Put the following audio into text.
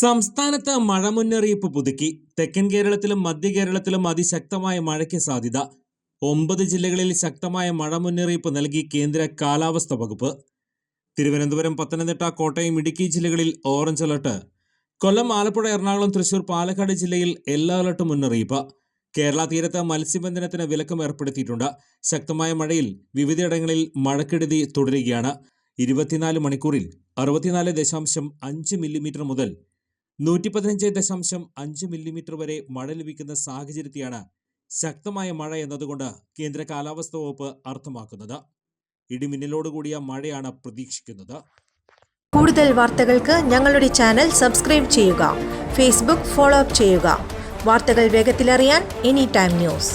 സംസ്ഥാനത്ത് മഴ മുന്നറിയിപ്പ് പുതുക്കി. തെക്കൻ കേരളത്തിലും മധ്യ കേരളത്തിലും അതിശക്തമായ മഴയ്ക്ക് സാധ്യത. ഒമ്പത് ജില്ലകളിൽ ശക്തമായ മഴ മുന്നറിയിപ്പ് നൽകി കേന്ദ്ര കാലാവസ്ഥ വകുപ്പ്. തിരുവനന്തപുരം പത്തനംതിട്ട കോട്ടയം ഇടുക്കി ജില്ലകളിൽ ഓറഞ്ച് അലർട്ട്. കൊല്ലം ആലപ്പുഴ എറണാകുളം തൃശൂർ പാലക്കാട് ജില്ലയിൽ യെല്ലോ അലർട്ട് മുന്നറിയിപ്പ്. കേരള തീരത്ത് മത്സ്യബന്ധനത്തിന് വിലക്കും ഏർപ്പെടുത്തിയിട്ടുണ്ട്. ശക്തമായ മഴയിൽ വിവിധയിടങ്ങളിൽ മഴക്കെടുതി തുടരുകയാണ്. ഇരുപത്തിനാല് മണിക്കൂറിൽ അറുപത്തിനാല് ദശാംശം അഞ്ച് മില്ലിമീറ്റർ മുതൽ നൂറ്റി പതിനഞ്ച് ദശാംശം അഞ്ച് മില്ലിമീറ്റർ വരെ മഴ ലഭിക്കുന്ന സാഹചര്യത്തെയാണ് ശക്തമായ മഴ എന്നതുകൊണ്ട് കേന്ദ്ര കാലാവസ്ഥാ വകുപ്പ് അർത്ഥമാക്കുന്നത്. ഇടിമിന്നലോടുകൂടിയ മഴയാണ് പ്രതീക്ഷിക്കുന്നത്. കൂടുതൽ വാർത്തകൾക്ക് ഞങ്ങളുടെ ചാനൽ സബ്സ്ക്രൈബ് ചെയ്യുക ഫേസ്ബുക്ക് ഫോളോ അപ്പ് ചെയ്യുക. വാർത്തകൾ വേഗത്തിലറിയാൻ എനി ടൈം ന്യൂസ്.